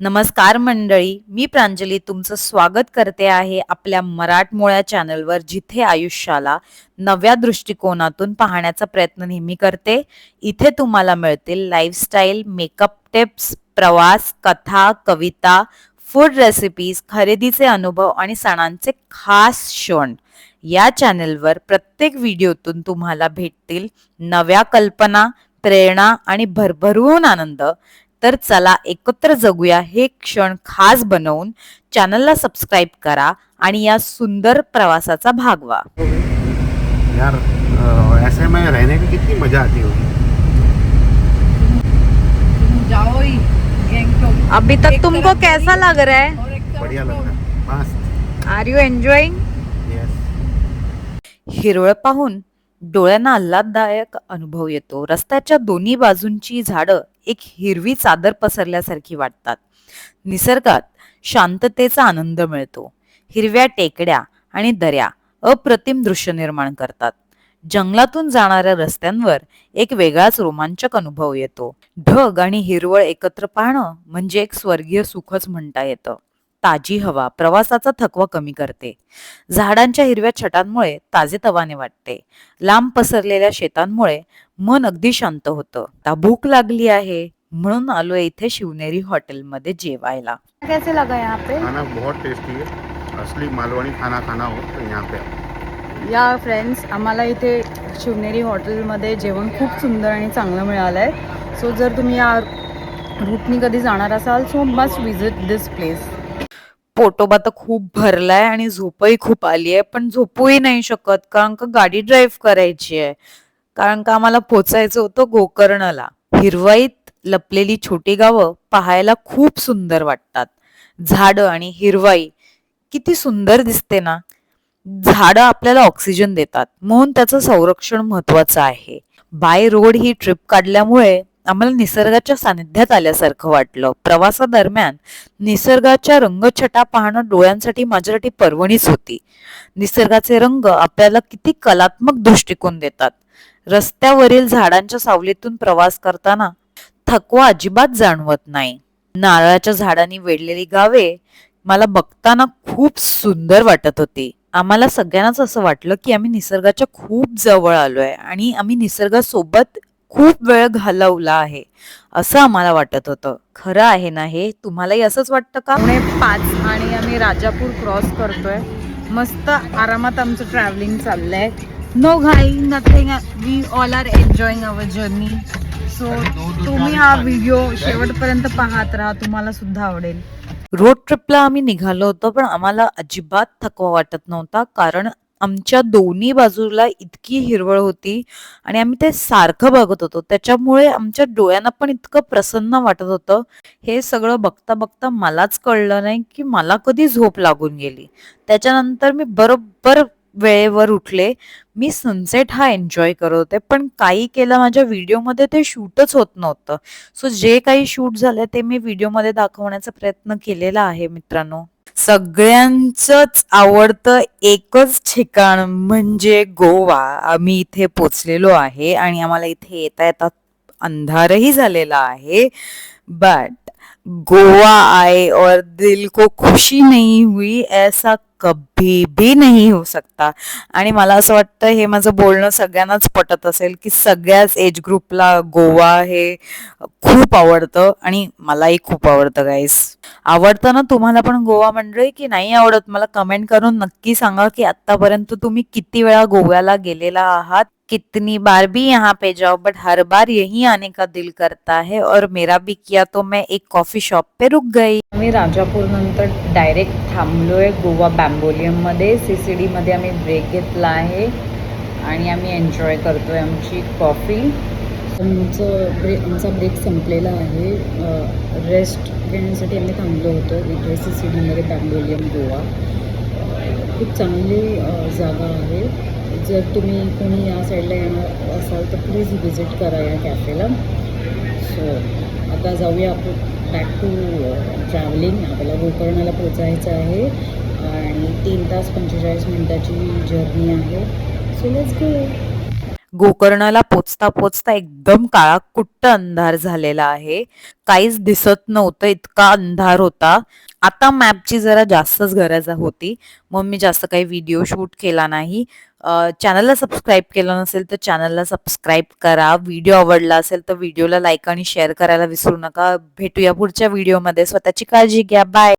नमस्कार मंडळी मी प्रांजली तुमचं स्वागत करते आहे आपल्या मराठमोळ्या चॅनलवर जिथे आयुष्याला नव्या दृष्टिकोनातून पाहण्याचा प्रयत्न नेहमी करते. इथे तुम्हाला मिळतील लाईफस्टाईल मेकअप टिप्स प्रवास कथा कविता फूड रेसिपीज खरेदीचे अनुभव आणि सणांचे खास क्षण. या चॅनेलवर प्रत्येक व्हिडिओतून तुम्हाला भेटतील नव्या कल्पना प्रेरणा आणि भरभरून आनंद. तर चला एकत्र जगूया हे क्षण खास बनवून. चॅनलला सबस्क्राईब करा आणि या सुंदर प्रवासाचा भाग व्हा. यार ऐसे में रहने की कितनी मजा आती होगी जाओ ही गैंगटॉक. अभी तक तुमको कैसा लग रहा है? बढ़िया लग। रहा है। मस्त। आर यू एन्जॉईंग यस हिरवळ पाहून डोळ्यांना आल्हाददायक अनुभव येतो. रस्त्याच्या दोन्ही बाजूंची झाडं एक हिरवी चादर पसरल्यासारखी वाटतात. निसर्गात शांततेचा आनंद मिळतो. हिरव्या टेकड्या आणि दऱ्या अप्रतिम दृश्य निर्माण करतात. जंगलातून जाणाऱ्या रस्त्यांवर एक वेगळाच रोमांचक अनुभव येतो. ढग आणि हिरवळ एकत्र पाहणं म्हणजे एक स्वर्गीय सुखच म्हणता येतं. ताजी हवा प्रवासाचा थकवा कमी करते. झाडांच्या हिरव्या छटांमुळे ताजेतवाने वाटते. लांब पसरलेल्या शेतांमुळे मन अगदी शांत होतं. आता भूक लागली आहे. म्हणून आलो इथे शिवनेरी हॉटेलमध्ये जेवायला. कैसे लगा यहाँ पे खाना बहुत टेस्टी है असली मालवणी खाना खाना हो तो यहाँ पे आओ। या फ्रेंड्स आम्हाला इथे शिवनेरी हॉटेलमध्ये जेवण खूप सुंदर आणि चांगलं मिळालं आहे सो जर तुम्ही या रूटनी कधी जाणार असाल so must visit this place Potoba तर खूप भरलाय आणि झोपही खूप आली आहे पण झोपूही नाही शकत कारण का गाडी ड्राईव्ह करायची आहे. कारण का आम्हाला पोचायचं होतं गोकर्णला. हिरवाईत लपलेली छोटी गावं पाहायला खूप सुंदर वाटतात. झाडं आणि हिरवाई किती सुंदर दिसते ना. झाडं आपल्याला ऑक्सिजन देतात म्हणून त्याचं संरक्षण महत्वाचं आहे. बाय रोड ही ट्रिप काढल्यामुळे आम्हाला निसर्गाच्या सानिध्यात आल्यासारखं वाटलं. प्रवासादरम्यान निसर्गाच्या रंगछटा पाहणं डोळ्यांसाठी माझ्यासाठी पर्वणीच होती. निसर्गाचे रंग आपल्याला किती कलात्मक दृष्टिकोन देतात. रस्त्यावरील झाडांच्या सावलीतून प्रवास करताना थकवा अजिबात जाणवत नाही. नारळाच्या झाडांनी वेढलेली गावे मला बघताना खूप सुंदर वाटत होती. आम्हाला सगळ्यांनाच असं वाटलं की आम्ही निसर्गाच्या खूप जवळ आलो आहे आणि आम्ही निसर्गासोबत खूप वेळ घालवला आहे. असं आम्हाला वाटत होतं. खरं आहे ना हे? तुम्हालाही असंच वाटतं का? पुणे पाच आणि आम्ही राजापूर क्रॉस करतोय. मस्त आरामात आमचं ट्रॅव्हलिंग चाललंय. नो घाई nothing we all are enjoying our journey so तुम्ही हा व्हिडिओ शेवटपर्यंत पाहत राहा. तुम्हाला सुद्धा आवडेल. रोड ट्रिपला आम्ही निघालो होतो पण आम्हाला अजिबात थकवा वाटत नव्हता. कारण आमच्या दोन्ही बाजूला इतकी हिरवळ होती आणि आम्ही ते सारखं बघत होतो. त्याच्यामुळे आमच्या डोळ्यांना पण इतकं प्रसन्न वाटत होतं. हे सगळं बघता बघता मलाच कळलं नाही की मला कधी झोप लागून गेली. त्याच्यानंतर मी बरोबर वेळेवर उठले. मी सनसेट हा एन्जॉय करत होते पण काही केलं माझ्या व्हिडिओमध्ये ते शूटच होत नव्हतं. सो जे काही शूट झालं ते मी व्हिडिओमध्ये दाखवण्याचा प्रयत्न केलेला आहे मित्रांनो. सगळ्यांचंच आवडतं एकच ठिकाण म्हणजे गोवा. आम्ही इथे पोचलेलो आहे आणि आम्हाला इथे येता येता अंधारही झालेला आहे. बट गोवा आए और दिल को खुशी नहीं हुई ऐसा कभी भी नहीं हो सकता. आणि मला असं वाटतं हे माझं बोलणं सगळ्यांनाच पटत असेल की सगळ्याच एज ग्रुपला गोवा हे खूप आवडतं आणि मलाही खूप आवडतं गाईस आवडतं ना तुम्हाला पण गोवा मंडळी की नाही आवडत? मला कमेंट करून नक्की सांगा की आतापर्यंत तुम्ही किती वेळा गोव्याला गेलेला आहात? कितनी बार भी यहाँ पे जाओ बट हर बार यही आने का दिल करता है और मेरा भी किया तो मैं एक कॉफी शॉप पे रुक गई। आम्ही राजापूर नंतर डायरेक्ट थांबलोय गोवा बॅम्बोलियममध्ये. सीसीडी मध्ये आम्ही ब्रेक घेतला आहे आणि आम्ही एन्जॉय करतोय आमची कॉफी आमचं ब्रेक आमचा ब्रेक संपलेला आहे. रेस्ट घेण्यासाठी आम्ही थांबलो होतो. इथे सी सी डीमध्ये गोवा. खूप चांगली जागा आहे. जर तुम्ही कोणी या साईडला येणार असाल तर प्लीज व्हिजिट करा या कॅफेला सो आता जाऊया आपण बॅक टू ट्रॅव्हलिंग आपल्याला गोकर्णाला पोचायचं आहे. आणि तीन तास पंचेचाळीस मिनटाची जर्नी आहे. सो लेट्स गो गोकर्णाला पोचता पोचता एकदम काळा कुट्ट अंधार झालेला आहे. काहीच दिसत नव्हतं इतका अंधार होता. आता मॅपची जरा जास्तच गरज होती. मग मी जास्त काही व्हिडिओ शूट केला नाही. चॅनलला सबस्क्राईब केलं नसेल तर चॅनलला सबस्क्राईब करा. व्हिडिओ आवडला असेल तर व्हिडिओला लाईक आणि शेअर करायला विसरू नका. भेटूया पुढच्या व्हिडिओमध्ये. स्वतःची काळजी घ्या. बाय.